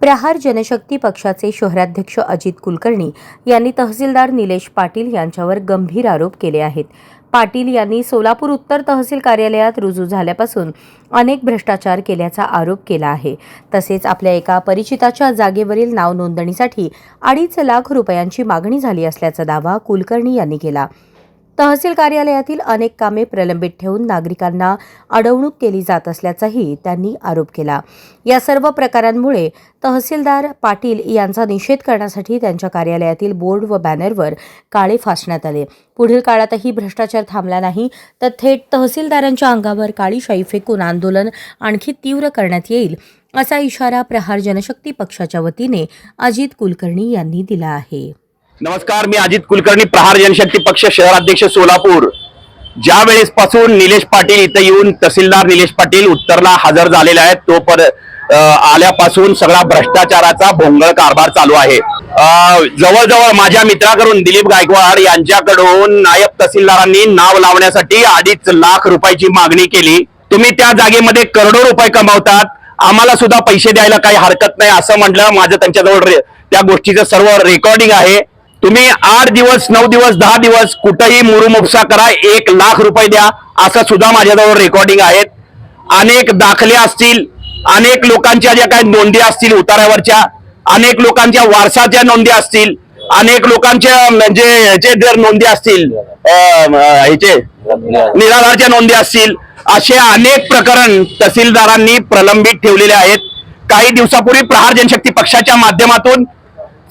प्रहार जनशक्ती पक्षाचे शहराध्यक्ष अजित कुलकर्णी यांनी तहसीलदार निलेश पाटील यांच्यावर गंभीर आरोप केले आहेत. पाटील यांनी सोलापूर उत्तर तहसील कार्यालयात रुजू झाल्यापासून अनेक भ्रष्टाचार केल्याचा आरोप केला आहे. तसेच आपल्या एका परिचिताच्या जागेवरील नाव नोंदणीसाठी अडीच लाख रुपयांची मागणी झाली असल्याचा दावा कुलकर्णी यांनी केला. तहसील कार्यालयातील अनेक कामे प्रलंबित ठेवून नागरिकांना अडवणूक केली जात असल्याचाही त्यांनी आरोप केला. या सर्व प्रकारांमुळे तहसीलदार पाटील यांचा निषेध करण्यासाठी त्यांच्या कार्यालयातील बोर्ड व बॅनरवर काळे फासण्यात आले. पुढील काळातही भ्रष्टाचार थांबला नाही तर थेट तहसीलदारांच्या अंगावर काळी शाई फेकून आंदोलन आणखी तीव्र करण्यात येईल असा इशारा प्रहार जनशक्ती पक्षाच्या वतीने अजित कुलकर्णी यांनी दिला आहे. नमस्कार मी अजित कुलकर्णी प्रहार जनशक्ती पक्ष शहराध्यक्ष सोलापूर. ज्या वेळेस पासून निलेश पाटील इथं येऊन तहसीलदार निलेश पाटील उत्तरला हजर झालेले आहेत तो पर आल्यापासून सगळा भ्रष्टाचाराचा भोंगळ कारभार चालू आहे. जवळजवळ माझ्या मित्राकडून दिलीप गायकवाड यांच्याकडून नायब तहसीलदारांनी नाव लावण्यासाठी अडीच लाख रुपयाची मागणी केली. तुम्ही त्या जागेमध्ये करोडो रुपये कमावतात. आम्हाला सुद्धा पैसे द्यायला काही हरकत नाही असं म्हटलं माझं त्यांच्याजवळ त्या गोष्टीचं सर्व रेकॉर्डिंग आहे. तुम्ही आठ दिवस नऊ दिवस दहा दिवस कुठंही मुरुमुपसा करा. एक लाख रुपये द्या. असं सुद्धा माझ्याजवळ रेकॉर्डिंग आहेत. अनेक दाखले असतील. अनेक लोकांच्या ज्या काही नोंदी असतील उतारावरच्या अनेक लोकांच्या वारसाच्या नोंदी असतील. अनेक लोकांच्या म्हणजे ह्याचे जर नोंदी असतील ह्याचे निराधारच्या नोंदी असतील असे अनेक प्रकरण तहसीलदारांनी प्रलंबित ठेवलेले आहेत. काही दिवसापूर्वी प्रहार जनशक्ती पक्षाच्या माध्यमातून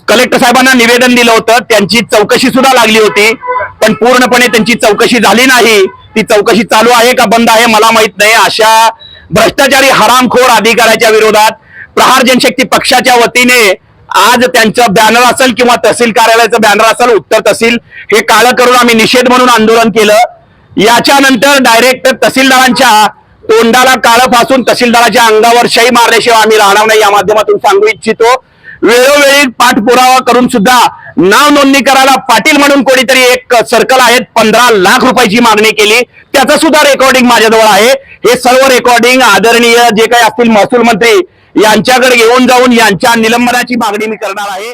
कलेक्टर साहेबांना निवेदन दिलं होतं त्यांची चौकशी सुद्धा लागली होती पण पूर्णपणे त्यांची चौकशी झाली नाही. ती चौकशी चालू आहे का बंद आहे मला माहीत नाही. अशा भ्रष्टाचारी हरामखोर अधिकाऱ्याच्या विरोधात प्रहार जनशक्ती पक्षाच्या वतीने आज त्यांचं बॅनर असेल किंवा तहसील कार्यालयाचं बॅनर असेल उत्तर तहसील हे काळं करून आम्ही निषेध म्हणून आंदोलन केलं. याच्यानंतर डायरेक्ट तहसीलदारांच्या तोंडाला काळं फासून तहसीलदाराच्या अंगावर शाई मारल्याशिवाय आम्ही राहणार नाही या माध्यमातून सांगू इच्छितो. वेळोवेळी पाठपुरावा करून सुद्धा नाव नोंदणी करायला पाटील म्हणून कोणीतरी एक सर्कल आहेत पंधरा लाख रुपयाची मागणी केली. त्याचं सुद्धा रेकॉर्डिंग माझ्याजवळ आहे. हे सर्व रेकॉर्डिंग आदरणीय जे काही असतील महसूल मंत्री यांच्याकडे घेऊन जाऊन यांच्या निलंबनाची मागणी मी करणार आहे.